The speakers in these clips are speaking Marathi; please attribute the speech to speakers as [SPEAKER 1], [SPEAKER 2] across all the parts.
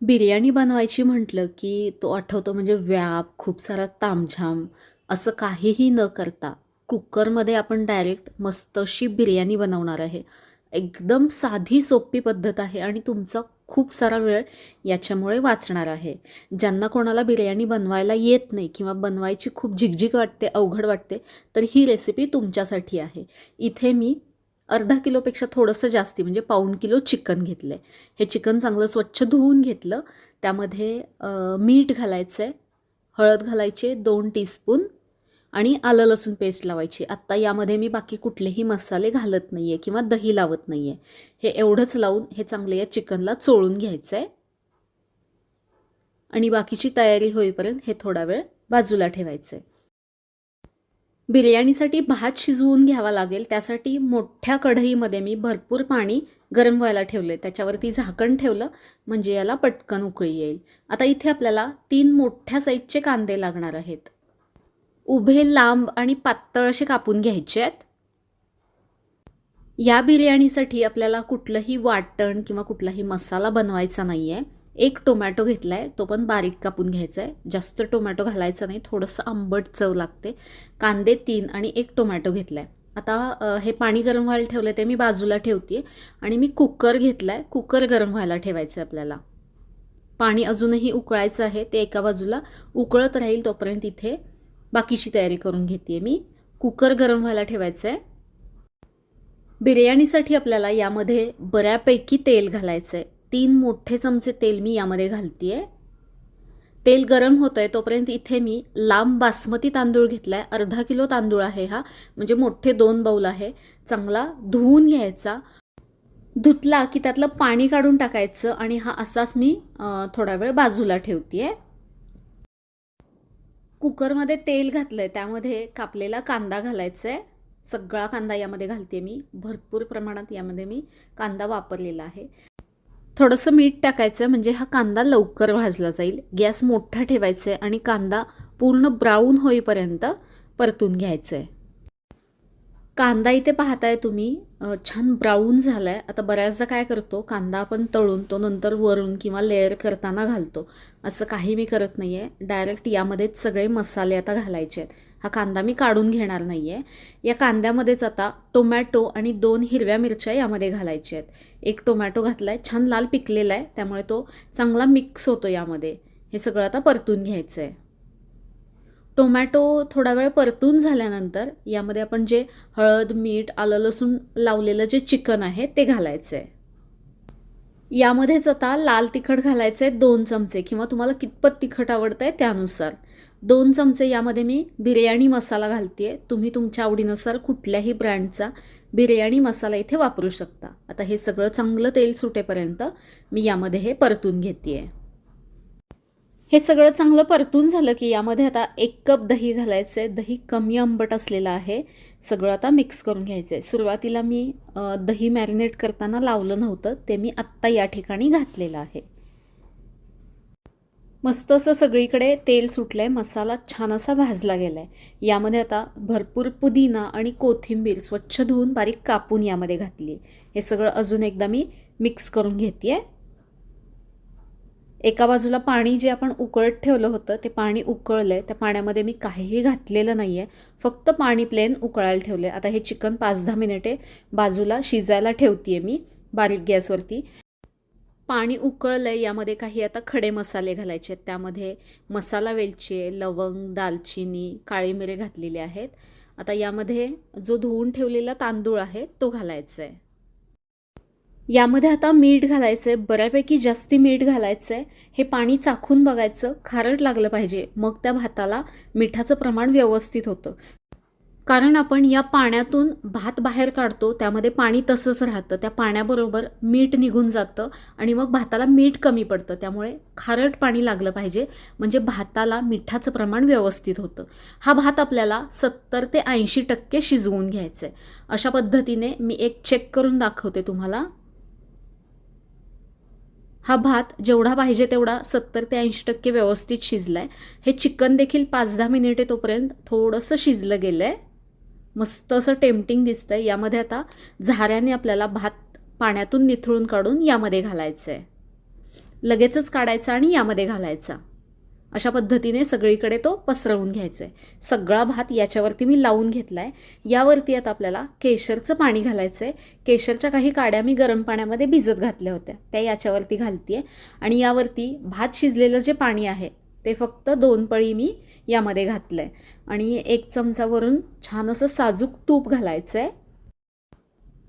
[SPEAKER 1] बिर्याणी बनवायची म्हटलं की तो आठवतो म्हणजे व्याप खूप सारा तामझाम असं काहीही न करता कुकरमध्ये आपण डायरेक्ट मस्त अशी बिर्याणी बनवणार आहे. एकदम साधी सोपी पद्धत आहे आणि तुमचा खूप सारा वेळ याच्यामुळे वाचणार आहे. ज्यांना कोणाला बिर्याणी बनवायला येत नाही किंवा बनवायची खूप झिकझिक वाटते अवघड वाटते तर ही रेसिपी तुमच्यासाठी आहे. इथे मी अर्धा किलोपेक्षा थोडंसं जास्ती म्हणजे पाऊण किलो चिकन घेतलं आहे हे चिकन चांगलं स्वच्छ धुवून घेतलं. त्यामध्ये मीठ घालायचं आहे हळद घालायचे दोन टीस्पून आणि आलं लसूण पेस्ट लावायची. आत्ता यामध्ये मी बाकी कुठलेही मसाले घालत नाही आहे किंवा दही लावत नाही आहे हे एवढंच लावून हे चांगले या चिकनला चोळून घ्यायचं आहे आणि बाकीची तयारी होईपर्यंत हे थोडा वेळ बाजूला ठेवायचं आहे बिर्याणीसाठी भात शिजवून घ्यावा लागेल. त्यासाठी मोठ्या कढईमध्ये मी भरपूर पाणी गरम व्हायला ठेवले त्याच्यावरती झाकण ठेवलं म्हणजे याला पटकन उकळी येईल. आता इथे आपल्याला तीन मोठ्या साईजचे कांदे लागणार आहेत. उभे लांब आणि पातळ असे कापून घ्यायचे आहेत. या बिर्याणीसाठी आपल्याला कुठलंही वाटण किंवा कुठलाही मसाला बनवायचा नाही आहे एक टोमॅटो घेतला आहे तो पण बारीक कापून घ्यायचा आहे जास्त टोमॅटो घालायचा नाही थोडंसं आंबट चव लागते. कांदे तीन आणि एक टोमॅटो घेतला आहे आता हे पाणी गरम व्हायला ठेवलं ते मी बाजूला ठेवते आणि मी कुकर घेतला आहे कुकर गरम व्हायला ठेवायचं आहे आपल्याला. पाणी अजूनही उकळायचं आहे ते एका बाजूला उकळत राहील तोपर्यंत इथे बाकीची तयारी करून घेते मी. कुकर गरम व्हायला ठेवायचं आहे बिर्याणीसाठी आपल्याला यामध्ये बऱ्यापैकी तेल घालायचं आहे तीन मोठे चमचे तेल मी यामध्ये घालते आहे तेल गरम होतं आहे तोपर्यंत इथे मी लांब बासमती तांदूळ घेतला आहे अर्धा किलो तांदूळ आहे हा. म्हणजे मोठे दोन बाऊल आहे. चांगला धुवून घ्यायचा. धुतला की त्यातलं पाणी काढून टाकायचं आणि हा असाच मी थोडा वेळ बाजूला ठेवते आहे कुकरमध्ये तेल घातलं आहे त्यामध्ये कापलेला कांदा घालायचा आहे सगळा कांदा यामध्ये घालते मी. भरपूर प्रमाणात यामध्ये मी कांदा वापरलेला आहे. थोडंसं मीठ टाकायचं म्हणजे हा कांदा लवकर भाजला जाईल. गॅस मोठा ठेवायचा आहे आणि कांदा पूर्ण ब्राऊन होईपर्यंत परतून घ्यायचं आहे. कांदा इथे पाहताय तुम्ही छान ब्राऊन झाला आहे आता बऱ्याचदा काय करतो कांदा आपण तळून तो नंतर वरून किंवा लेअर करताना घालतो. असं काही मी करत नाही आहे डायरेक्ट यामध्येच सगळे मसाले आता घालायचे आहेत. हा कांदा मी काढून घेणार नाही आहे या कांद्यामध्येच आता टोमॅटो आणि दोन हिरव्या मिरच्या यामध्ये घालायच्या आहेत. एक टोमॅटो घातला आहे छान लाल पिकलेला आहे त्यामुळे तो चांगला मिक्स होतो यामध्ये. हे सगळं आता परतून घ्यायचं आहे टोमॅटो थोडा वेळ परतून झाल्यानंतर यामध्ये आपण जे हळद मीठ आलं लसूण लावलेलं जे चिकन आहे ते घालायचं आहे यामध्येच आता लाल तिखट घालायचं आहे दोन चमचे किंवा तुम्हाला कितपत तिखट आवडतं आहे त्यानुसार. दोन चमचे यामध्ये मी बिर्याणी मसाला घालते आहे तुम्ही तुमच्या आवडीनुसार कुठल्याही ब्रँडचा बिर्याणी मसाला इथे वापरू शकता. आता हे सगळं चांगलं तेल सुटेपर्यंत मी यामध्ये हे परतून घेते आहे हे सगळं चांगलं परतून झालं की यामध्ये आता एक कप दही घालायचं आहे दही कमी आंबट असलेलं आहे. सगळं आता मिक्स करून घ्यायचं आहे सुरुवातीला मी दही मॅरिनेट करताना लावलं नव्हतं. ते मी आत्ता या ठिकाणी घातलेलं आहे. मस्त असं सगळीकडे तेल सुटलं आहे मसाला छान असा भाजला गेला आहे यामध्ये आता भरपूर पुदिना आणि कोथिंबीर स्वच्छ धुवून बारीक कापून यामध्ये घातली हे सगळं अजून एकदा मी मिक्स करून घेते आहे एका बाजूला पाणी जे आपण उकळत ठेवलं होतं ते पाणी उकळलं आहे त्या पाण्यामध्ये मी काहीही घातलेलं नाही आहे फक्त पाणी प्लेन उकळायला ठेवलं आहे आता हे चिकन पाच दहा मिनिटे बाजूला शिजायला ठेवते आहे मी बारीक गॅसवरती. पाणी उकळलं आहे यामध्ये काही आता खडे मसाले घालायचे आहेत. त्यामध्ये मसाला वेलची आहे लवंग दालचिनी काळी मिरे घातलेले आहेत. आता यामध्ये जो धुवून ठेवलेला तांदूळ आहे तो घालायचा आहे यामध्ये आता मीठ घालायचं आहे बऱ्यापैकी जास्ती मीठ घालायचं आहे हे पाणी चाखून बघायचं खारट लागलं पाहिजे. मग त्या भाताला मिठाचं प्रमाण व्यवस्थित होतं. कारण आपण या पाण्यातून भात बाहेर काढतो त्यामध्ये पाणी तसंच राहतं त्या पाण्याबरोबर मीठ निघून जातं आणि मग भाताला मीठ कमी पडतं. त्यामुळे खारट पाणी लागलं पाहिजे म्हणजे भाताला मिठाचं प्रमाण व्यवस्थित होतं. हा भात आपल्याला सत्तर ते ऐंशी टक्के शिजवून घ्यायचा आहे अशा पद्धतीने मी एक चेक करून दाखवते तुम्हाला. हा भात जेवढा पाहिजे तेवढा सत्तर ते ऐंशी टक्के व्यवस्थित शिजला आहे हे चिकन देखील पाच दहा मिनिटे तोपर्यंत थोडंसं शिजलं गेलं आहे मस्त असं टेम्पटिंग दिसतं आहे यामध्ये आता झाऱ्याने आपल्याला भात पाण्यातून निथळून काढून यामध्ये घालायचं आहे लगेचच काढायचा आणि यामध्ये घालायचा. अशा पद्धतीने सगळीकडे तो पसरवून घ्यायचा आहे सगळा भात याच्यावरती मी लावून घेतला आहे यावरती आता आपल्याला केशरचं पाणी घालायचं आहे केशरच्या काही काड्या मी गरम पाण्यामध्ये भिजत घातल्या होत्या. त्या याच्यावरती घालते आणि यावरती भात शिजलेलं जे पाणी आहे ते फक्त दोन पळी मी यामध्ये घातलं आहे आणि एक चमचावरून छान असं साजूक तूप घालायचं आहे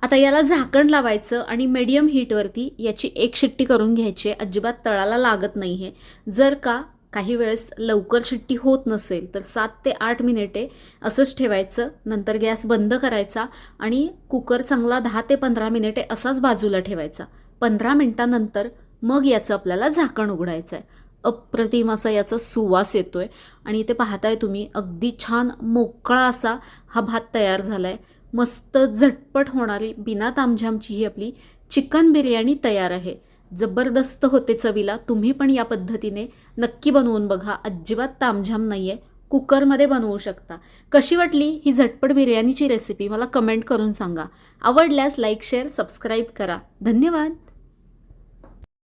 [SPEAKER 1] आता याला झाकण लावायचं आणि मीडियम हीटवरती याची एक शिट्टी करून घ्यायची आहे. अजिबात तळाला लागत नाही आहे जर का काही वेळेस लवकर शिट्टी होत नसेल तर सात ते आठ मिनिटे असंच ठेवायचं. नंतर गॅस बंद करायचा आणि कुकर चांगला दहा ते पंधरा मिनिटे असाच बाजूला ठेवायचा. पंधरा मिनटानंतर मग याचं आपल्याला झाकण उघडायचं आहे अप्रतिम असा याचा सुवास येतो आहे आणि इथे पाहताय तुम्ही अगदी छान मोकळा असा हा भात तयार झाला आहे मस्त झटपट होणारी बिना तामझामची ही आपली चिकन बिर्याणी तयार आहे. जबरदस्त होते चवीला. तुम्ही पण या पद्धतीने नक्की बनवून बघा. अजिबात तामझाम नाही आहे कुकरमध्ये बनवू शकता. कशी वाटली ही झटपट बिर्याणीची रेसिपी मला कमेंट करून सांगा. आवडल्यास लाईक शेअर सबस्क्राईब करा. धन्यवाद!